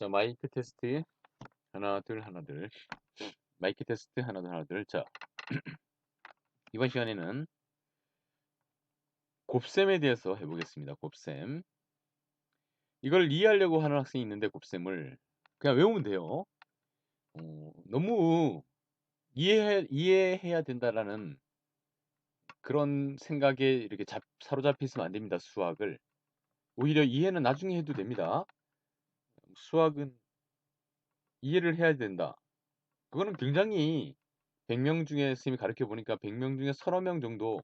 자, 마이크 테스트. 하나, 둘, 하나, 둘. 마이크 테스트. 하나, 둘, 하나, 둘. 자, 이번 시간에는 곱셈에 대해서 해보겠습니다. 곱셈. 이걸 이해하려고 하는 학생이 있는데 곱셈을 그냥 외우면 돼요. 어, 너무 이해해, 이해해야 된다라는 그런 생각에 이렇게 잡, 사로잡혀 있으면 안 됩니다. 수학을. 오히려 이해는 나중에 해도 됩니다. 수학은 이해를 해야 된다. 그거는 굉장히 100명 중에 선생님이 가르쳐 보니까 100명 중에 서너 명 정도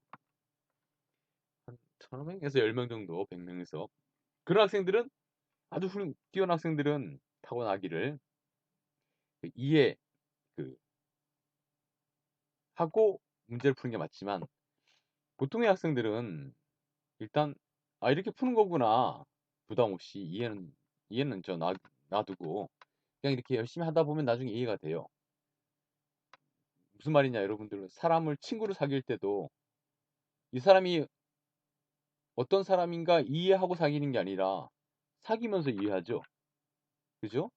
한 서너 명에서 10명 정도 100명에서 그런 학생들은 아주 훌륭 뛰어난 학생들은 타고나기를 그 이해 그 하고 문제를 푸는 게 맞지만 보통의 학생들은 일단 아 이렇게 푸는 거구나 부담 없이 이해는 이해는 저 놔, 놔두고 그냥 이렇게 열심히 하다 보면 나중에 이해가 돼요. 무슨 말이냐 여러분들 사람을 친구를 사귈 때도 이 사람이 어떤 사람인가 이해하고 사귀는 게 아니라 사귀면서 이해하죠. 그죠?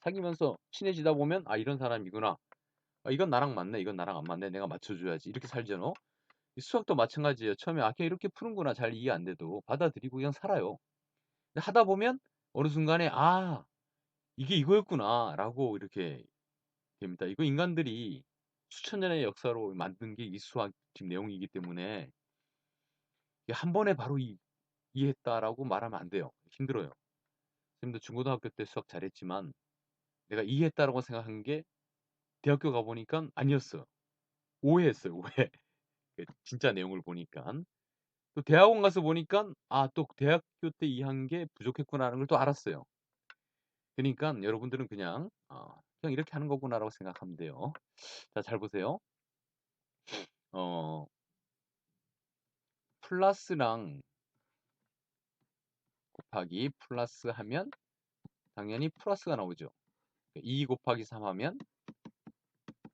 사귀면서 친해지다 보면 아 이런 사람이구나. 아, 이건 나랑 맞네. 이건 나랑 안 맞네. 내가 맞춰줘야지. 이렇게 살잖아. 이 수학도 마찬가지예요. 처음에 아 그냥 이렇게 푸는구나. 잘 이해 안 돼도 받아들이고 그냥 살아요. 하다 보면 어느 순간에 아 이게 이거였구나 라고 이렇게 됩니다. 이거 인간들이 수천 년의 역사로 만든 게 이 수학 지금 내용이기 때문에 한 번에 바로 이, 이해했다라고 말하면 안 돼요. 힘들어요. 선생님도 중고등학교 때 수학 잘했지만 내가 이해했다라고 생각한 게 대학교 가보니까 아니었어. 오해했어요. 오해. 그 진짜 내용을 보니까. 또 대학원 가서 보니까 아 또 대학교 때 이해한 게 부족했구나라는 걸 또 알았어요. 그러니까 여러분들은 그냥 어, 그냥 이렇게 하는 거구나라고 생각하면 돼요. 자, 잘 보세요. 어, 플러스랑 곱하기 플러스 하면 당연히 플러스가 나오죠. 2 곱하기 3 하면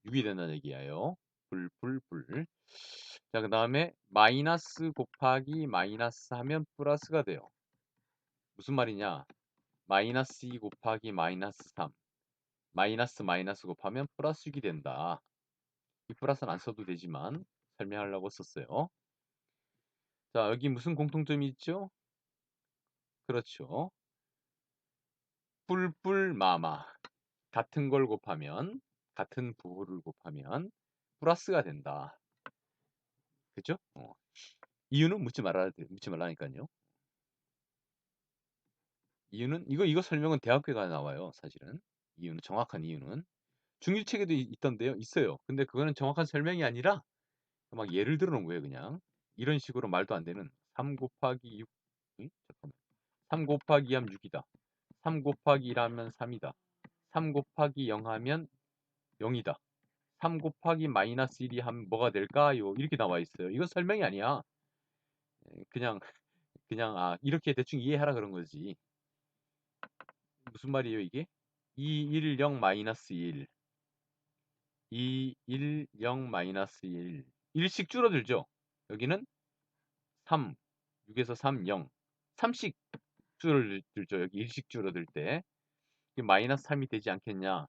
6이 된다는 얘기예요. 불, 불, 불. 자, 그 다음에 마이너스 곱하기 마이너스 하면 플러스가 돼요. 무슨 말이냐? 마이너스 2 곱하기 마이너스 3. 마이너스 마이너스 곱하면 플러스 6이 된다. 이 플러스는 안 써도 되지만 설명하려고 썼어요. 자, 여기 무슨 공통점이 있죠? 그렇죠. 뿔뿔 마마. 같은 걸 곱하면 같은 부호를 곱하면 플러스가 된다. 그죠? 어. 이유는 묻지 말아야 돼. 묻지 말라니까요. 이유는 이거 이거 설명은 대학교에 가 나와요. 사실은 이유는 정확한 이유는 중일책에도 있던데요. 있어요. 근데 그거는 정확한 설명이 아니라 막 예를 들어 놓은 거예요. 그냥 이런 식으로 말도 안 되는 3 곱하기 6 응? 잠깐만 3 곱하기 2 하면 6이다. 3 곱하기 1 하면 3이다. 3 곱하기 0 하면 0이다. 3 곱하기 마이너스 1이 하면 뭐가 될까요? 이렇게 나와 있어요. 이건 설명이 아니야. 그냥 그냥 아 이렇게 대충 이해하라 그런 거지. 무슨 말이에요 이게? 2, 1, 0, 마이너스 1 2, 1, 0, 마이너스 1 1씩 줄어들죠? 여기는 3, 6에서 3, 0 3씩 줄어들죠. 여기 1씩 줄어들 때 마이너스 3이 되지 않겠냐?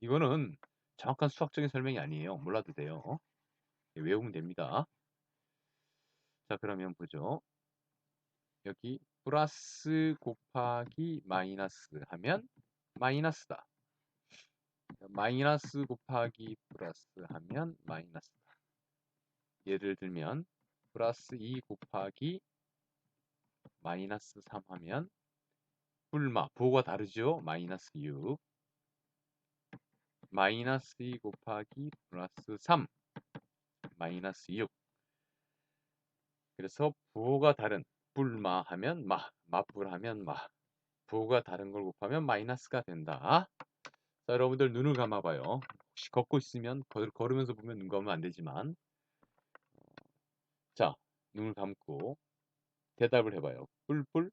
이거는 정확한 수학적인 설명이 아니에요. 몰라도 돼요. 외우면 됩니다. 자 그러면 보죠. 여기 플러스 곱하기 마이너스 하면 마이너스다. 마이너스 곱하기 플러스 하면 마이너스다. 예를 들면 플러스 2 곱하기 마이너스 3 하면 불마, 부호가 다르죠? 마이너스 6 마이너스 2 곱하기 플러스 3 마이너스 6 그래서 부호가 다른 불마 하면 마, 맞불 하면 마 부호가 다른 걸 곱하면 마이너스가 된다. 자, 여러분들 눈을 감아봐요. 혹시 걷고 있으면 걸, 걸으면서 보면 눈 감으면 안 되지만 자, 눈을 감고 대답을 해봐요. 뿔뿔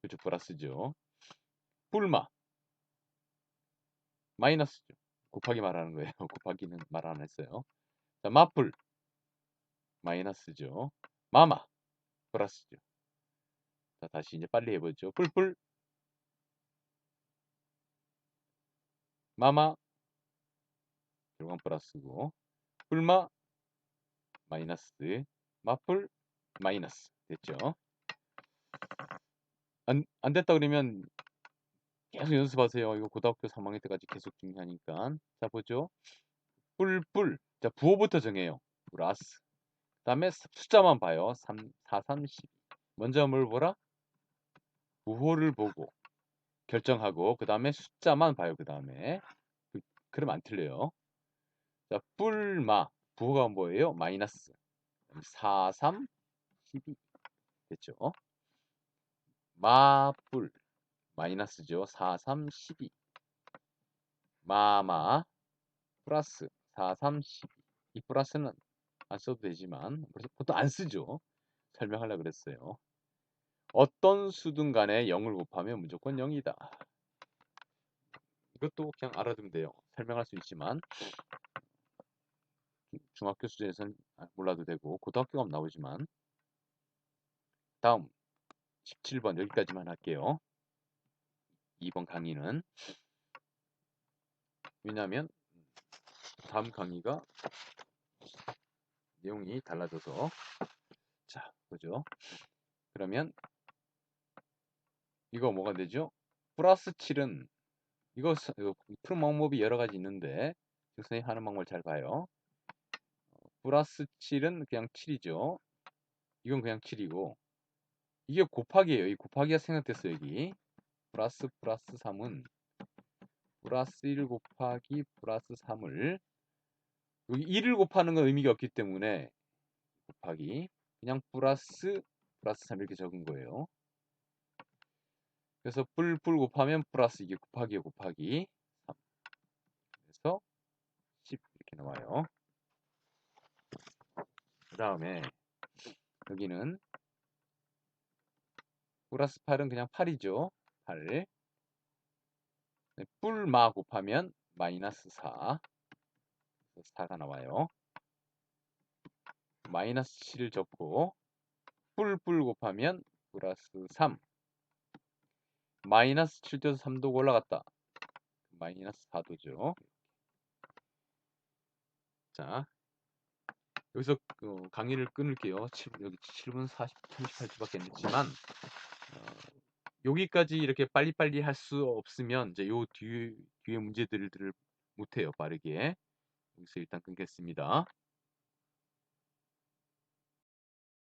그죠 플러스죠. 뿔마 마이너스죠. 곱하기 말하는 거예요. 곱하기는 말 안 했어요. 자, 마플 마이너스죠. 마마 플러스죠. 자, 다시 이제 빨리 해보죠. 뿔뿔 마마 결국 플러스고 뿔마 마이너스 마플 마이너스 됐죠. 안, 안 됐다 그러면 계속 연습하세요. 이거 고등학교 3학년 때까지 계속 중요하니까. 자, 보죠. 뿔뿔. 자, 부호부터 정해요. 플러스. 그 다음에 숫자만 봐요. 3, 4, 3, 12. 먼저 뭘 보라? 부호를 보고 결정하고 그 다음에 숫자만 봐요. 그 다음에 그, 그럼 안 틀려요. 자, 뿔마 부호가 뭐예요? 마이너스 4, 3, 12 됐죠? 마뿔 마이너스죠. 4, 3, 12 마마 플러스 4, 3, 12 이 플러스는 안 써도 되지만 보통 안 쓰죠. 설명하려고 그랬어요. 어떤 수든 간에 0을 곱하면 무조건 0이다. 이것도 그냥 알아두면 돼요. 설명할 수 있지만 중학교 수준에서는 몰라도 되고 고등학교 가면 나오지만 다음 17번 여기까지만 할게요. 2번 강의는 왜냐하면 다음 강의가 내용이 달라져서 자 보죠. 그러면 이거 뭐가 되죠? 플러스 7은 이거 푸는 방법이 여러 가지 있는데 선생님 하는 방법을 잘 봐요. 플러스 7은 그냥 7이죠. 이건 그냥 7이고 이게 곱하기예요. 이 곱하기가 생각됐어요. 여기 플러스 플러스 3은 플러스 1 곱하기 플러스 3을 여기 1을 곱하는 건 의미가 없기 때문에 곱하기 그냥 플러스 플러스 3 이렇게 적은 거예요. 그래서 뿔뿔 곱하면 플러스 이게 곱하기 곱하기 3 그래서 10 이렇게 나와요. 그 다음에 여기는 플러스 8은 그냥 8이죠. 8 네, 뿔마 곱하면 마이너스 4 4가 나와요. 마이너스 7을 적고 뿔뿔 곱하면 플러스 3 마이너스 7도에서 3도가 올라갔다. 마이너스 4도죠. 자, 여기서 어, 강의를 끊을게요. 7, 여기 7분 40, 38초밖에 안 됐지만 어, 여기까지 이렇게 빨리빨리 할 수 없으면 이제 요 뒤에, 뒤에 문제들을 못해요. 빠르게. 여기서 일단 끊겠습니다.